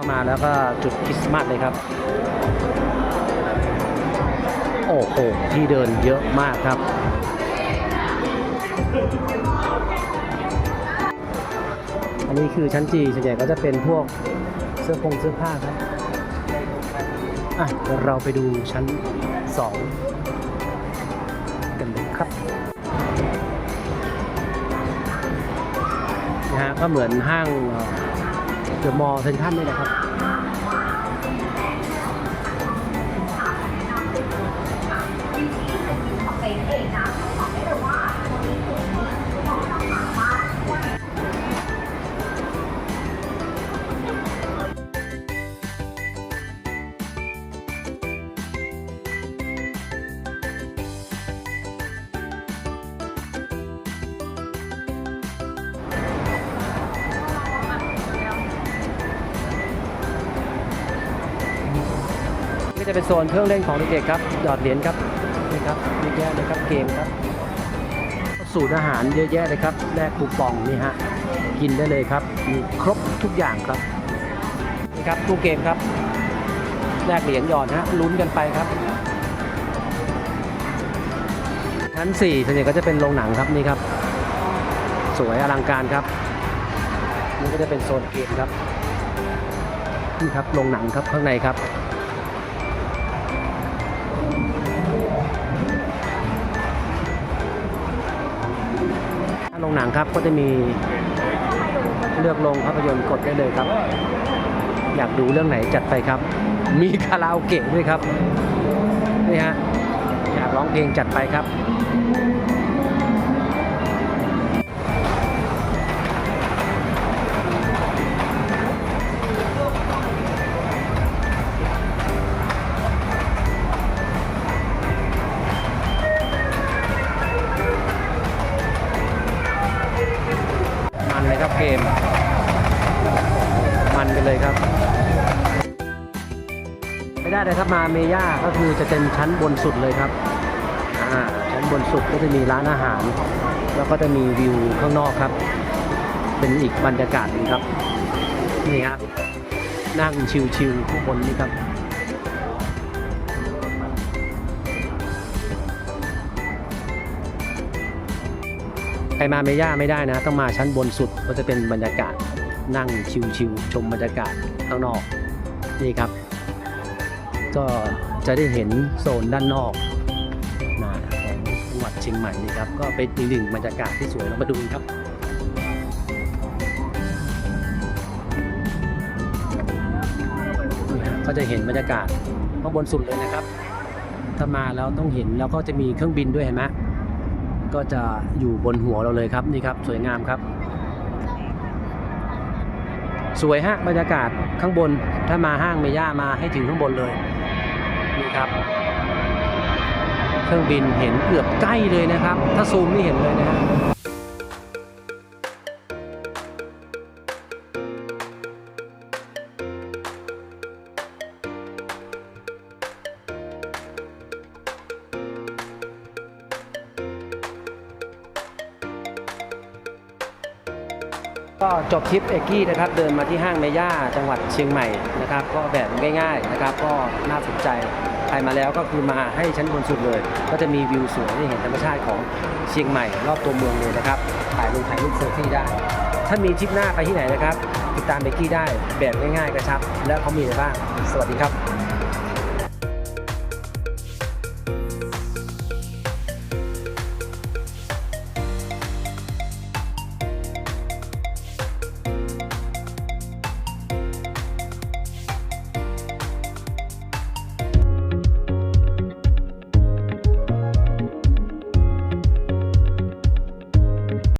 เข้ามาแล้วก็จุดคริสต์มาสเลยครับ โอ้โห ที่เดินเยอะมากครับ อันนี้คือชั้นจีส่วนใหญ่ก็จะเป็นพวกเสื้อผงเสื้อผ้าครับ อะเดี๋ยวเราไปดูชั้นสองกันเลยครับนะฮะก็เหมือนห้าง เดอะมอลล์เซ็นทรัลนี่แหละครับ นี่จะเป็นโซนเครื่องเล่นของเด็กๆครับหยอดเหรียญครับนี่ครับเยอะแยะเลยครับเกมครับ สูตรอาหารเยอะแยะเลยครับแลกคูปองนี่ฮะกินได้เลยครับมีครบทุกอย่างครับนี่ครับตู้เกมครับแลกเหรียญหยอดฮะลุ้นกันไปครับชั้น4ส่วนใหญ่ก็จะเป็นโรงหนังครับนี่ครับ สวยอลังการครับนี่ก็จะเป็นโซนเกมครับนี่ครับโรงหนังครับข้างในครับ รงหนังครับก็จะมีเลือกโรงภาพยนตร์กดได้เลยครับ อยากดูเรื่องไหนจัดไปครับ มีคาราโอเกะด้วยครับนี่ฮะอยากร้องเพลงจัดไปครับ ครับเกม มันกันเลยครับ ไม่ได้เลยครับมาเมย่าก็คือจะเป็นชั้นบนสุดเลยครับชั้นบนสุดก็จะมีร้านอาหาร แล้วก็จะมีวิวข้างนอกครับ เป็นอีกบรรยากาศหนึงครับ นี่ครับ นั่งชิลๆข้างบนนี่ครับ ครมาเมย่าไม่ได้นะ ต้องมาชั้นบนสุดก็จะเป็นบรรยากาศนั่งชิวๆชมบรรยากาศข้างนอกนี่ครับ ก็จะได้เห็นโซนด้านนอกนะของจังหวัดเชียงใหม่นี่ครับ ก็เป็นอีกหนึ่งบรรยากาศที่สวยเรามาดูกันครับก็จะเห็นบรรยากาศข้างบนสุดเลยนะครับ ถ้ามาแล้วต้องเห็นแล้วก็จะมีเครื่องบินด้วยเห็นไหม ก็จะอยู่บนหัวเราเลยครับนี่ครับสวยงามครับ สวยฮะบรรยากาศข้างบนถ้ามาห้างเมย่ามาให้ถึงข้างบนเลยนี่ครับ เครื่องบินเห็นเกือบใกล้เลยนะครับ ถ้าซูมนี่เห็นเลยนะฮะ ก็จบทริปเอกกี้นะครับเดินมาที่ห้างเมย่าจังหวัดเชียงใหม่นะครับก็แบบง่ายๆนะครับก็น่าสนใจใครมาแล้วก็คือมาให้ชั้นบนสุดเลย ก็จะมีวิวสวยได้เห็นธรรมชาติของเชียงใหม่ รอบตัวเมืองเลยนะครับถ่ายรูปถ่ายรูปเซลฟี่ได้ ถ้ามีทริปหน้าไปที่ไหนนะครับ ติดตามเบกกี้ได้แบบง่ายๆกระชับ และเขามีอะไรบ้าง สวัสดีครับ